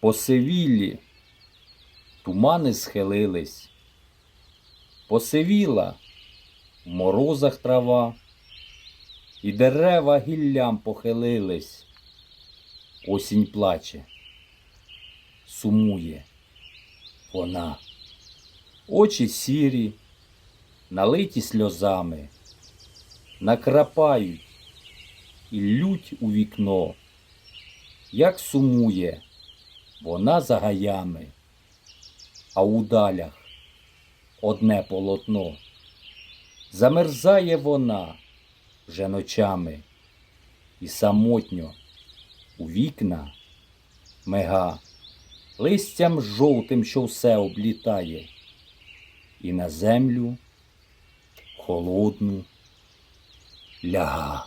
Посивілі, тумани схилились, посивіла в морозах трава, і дерева гіллям похилились. Осінь плаче, сумує вона. Очі сірі, налиті сльозами, накрапають і лють у вікно, як сумує вона за гаями, а у далях одне полотно. Замерзає вона вже ночами, і самотньо у вікна мега, листям жовтим, що все облітає, і на землю холодну ляга.